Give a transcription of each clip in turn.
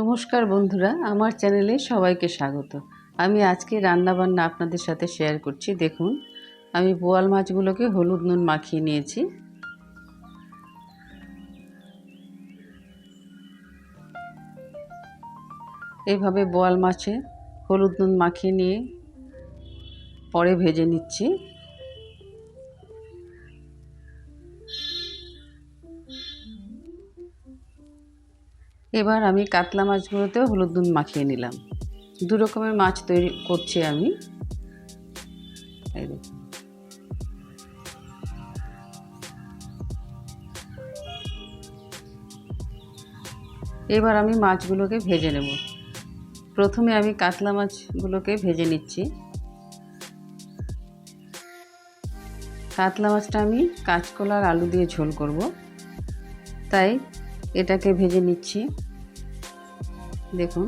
নমস্কার বন্ধুরা, আমার চ্যানেলে সবাইকে স্বাগত। আমি আজকে রান্নাবান্না আপনাদের সাথে শেয়ার করছি। দেখুন, আমি বোয়াল মাছগুলোকে হলুদ নুন মাখিয়ে নিয়েছি। এভাবে বোয়াল মাছে হলুদ নুন মাখিয়ে নিয়ে পরে ভেজে নিচ্ছি। এবার আমি কাতলা মাছগুলোতেও হলুদ নুন মাখিয়ে নিলাম। দু রকমের মাছ তৈরি করছি আমি। এবার আমি মাছগুলোকে ভেজে নেব। প্রথমে আমি কাতলা মাছগুলোকে ভেজে নিচ্ছি। কাতলা মাছটা আমি কাঁচকলার আলু দিয়ে ঝোল করব। তাই এটাকে ভেজে নিচ্ছি। দেখুন।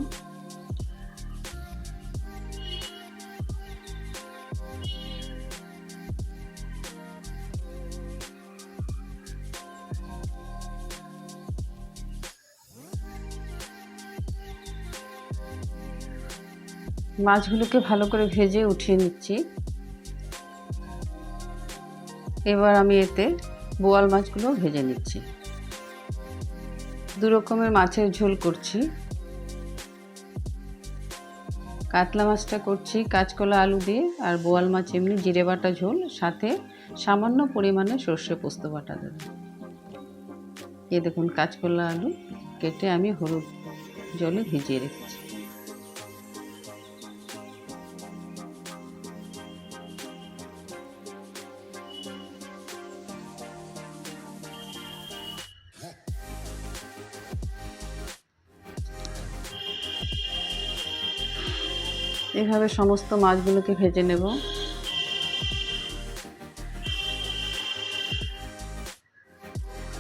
মাছগুলোকে ভালো করে ভেজে উঠিয়ে নিচ্ছি। এবার আমি এতে বোয়াল মাছগুলো ভেজে নিচ্ছি। দু রকমের মাছের ঝোল করছি। কাতলা মাছটা করছি, কাঁচকলা আলু দিয়ে, আর বোয়াল মাছ এমনি জিরে বাটা ঝোল, সাথে সামান্য পরিমাণে সর্ষে পোস্ত বাটা দেব। এ দেখুন কাঁচকলা আলু কেটে আমি হলুদ জলে ভিজিয়ে রেখেছি। এভাবে সমস্ত মাছগুলোকে ভেজে নেব।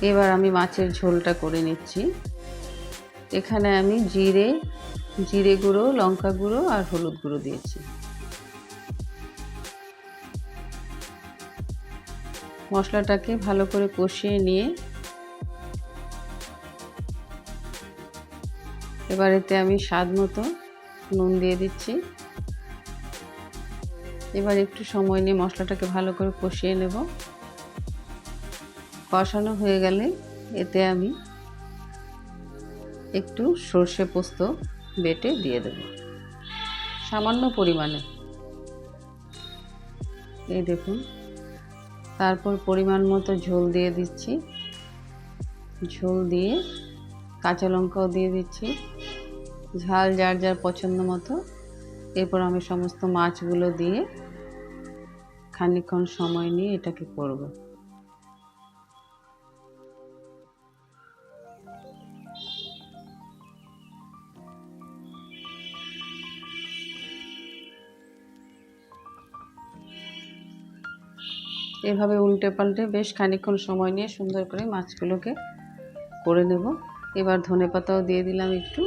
এবার আমি মাছের ঝোলটা করে নিচ্ছি। এখানে আমি জিরে জিরে গুঁড়ো, লঙ্কা গুঁড়ো আর হলুদ গুঁড়ো দিয়েছি। মশলাটাকে ভালো করে কষিয়ে নিয়ে এবার এতে আমি স্বাদ মতো নুন দিয়ে দিচ্ছি। এবার একটু সময় নিয়ে মশলাটাকে ভালো করে কষিয়ে নেব। কষানো হয়ে গেলে এতে আমি একটু সর্ষে পোস্ত বেটে দিয়ে দেব। সামান্য পরিমাণে। এই দেখুন, তারপর পরিমাণ মতো ঝোল দিয়ে দিচ্ছি। ঝোল দিয়ে কাঁচা লঙ্কাও দিয়ে দিচ্ছি। ঝাল যার যার পছন্দ মতো। এরপর আমি সমস্ত মাছগুলো দিয়ে খানিকক্ষণ সময় নিয়ে এটাকে করব। এভাবে উল্টে পাল্টে বেশ খানিকক্ষণ সময় নিয়ে সুন্দর করে মাছগুলোকে করে নেব। এবার ধনে পাতাও দিয়ে দিলাম একটু।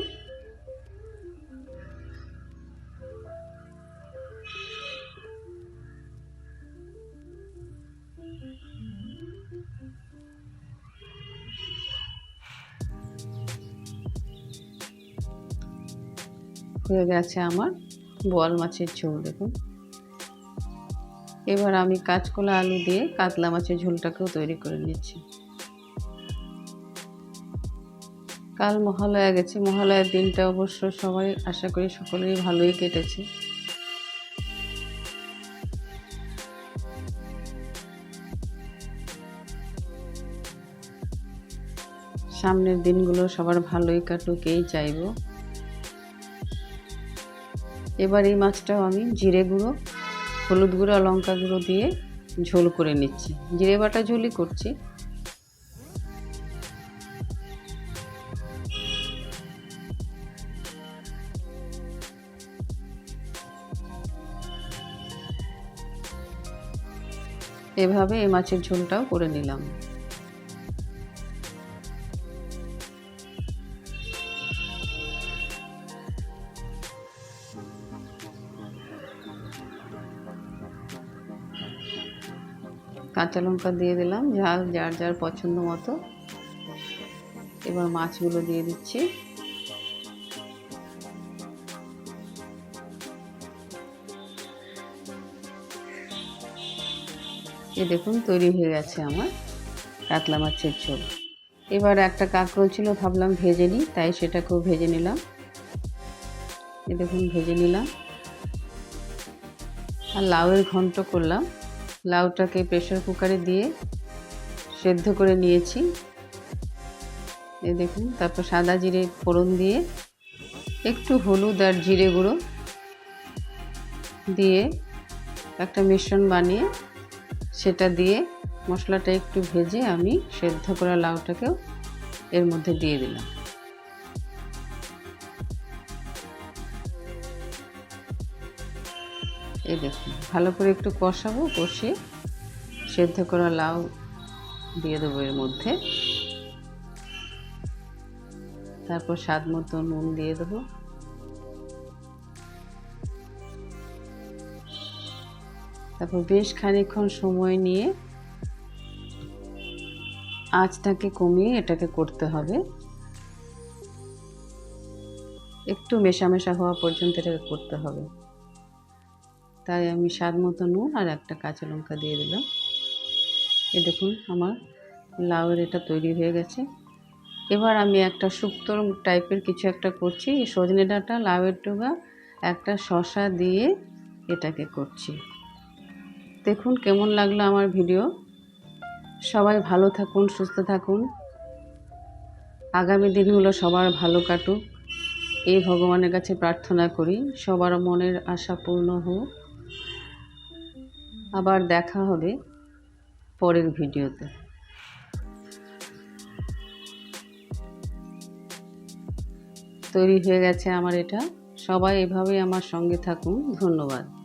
হয়ে গেছে আমার বোয়াল মাছের ঝোল, দেখুন। এবার আমি কাঁচকলা আলু দিয়ে কাতলা মাছের ঝোলটাকেও তৈরি করে নিচ্ছি। কাল মহালয়া গেছে, মহালয়ার দিনটা অবশ্য সবাই, আশা করি সকলেরই ভালোই কেটেছে। সামনের দিনগুলো সবার ভালোই কাটুক, এই চাইব। এবার এই মাছটাও আমি জিরে গুঁড়ো, হলুদ গুঁড়ো লঙ্কা গুঁড়ো দিয়ে ঝোল করে নিচ্ছি। জিরে বাটা ঝোলই করছি। এভাবে এই মাছের ঝোলটাও করে নিলাম। কাঁচা লঙ্কা দিয়ে দিলাম ঝাল যার যার পছন্দ মতো। এবার মাছগুলো দিয়ে দিচ্ছি। এ দেখুন, তৈরি হয়ে গেছে আমার কাতলা মাছের ঝোল। এবার একটা কাঁকরোল ছিল, ভাবলাম ভেজে নিই, তাই সেটাকেও ভেজে নিলাম। এ দেখুন, ভেজে নিলাম। আর লাউয়ের ঘন্ট করলাম। লাউটাকে প্রেশার কুকারে দিয়ে সেদ্ধ করে নিয়েছি। এই দেখুন, তারপর সাদা জিরে ফোড়ন দিয়ে একটু হলুদ আর জিরে গুঁড়ো দিয়ে একটা মিশ্রণ বানিয়ে সেটা দিয়ে মশলাটা একটু ভেজে আমি সেদ্ধ করা লাউটাকেও এর মধ্যে দিয়ে দিলাম। এই দেখুন, ভালো করে একটু কষাবো, কষিয়ে সেদ্ধ করা লাউ দিয়ে দেবো এর মধ্যে। তারপর স্বাদ মতো নুন দিয়ে দেবো। তারপর বেশ খানিকক্ষণ সময় নিয়ে আঁচটাকে কমিয়ে এটাকে করতে হবে। একটু মেশামেশা হওয়া পর্যন্ত এটাকে করতে হবে। তাই আমি স্বাদ মতো নুন আর একটা কাঁচা লঙ্কা দিয়ে দিলাম। এ দেখুন, আমার লাউয়ের এটা তৈরি হয়ে গেছে। এবার আমি একটা শুক্তো টাইপের কিছু একটা করছি। সজনে ডাঁটা, লাউয়ের ডোগা, একটা শশা দিয়ে এটাকে করছি। দেখুন কেমন লাগল আমার ভিডিও। সবাই ভালো থাকুন, সুস্থ থাকুন। আগামী দিনগুলো সবার ভালো কাটুক। এই ভগবানের কাছে প্রার্থনা করি, সবার মনের আশা পূর্ণ হোক। আবার দেখা হবে পরের ভিডিওতে। তৈরি হয়ে গেছে আমার এটা। সবাই এভাবেই আমার সঙ্গে থাকুন। ধন্যবাদ।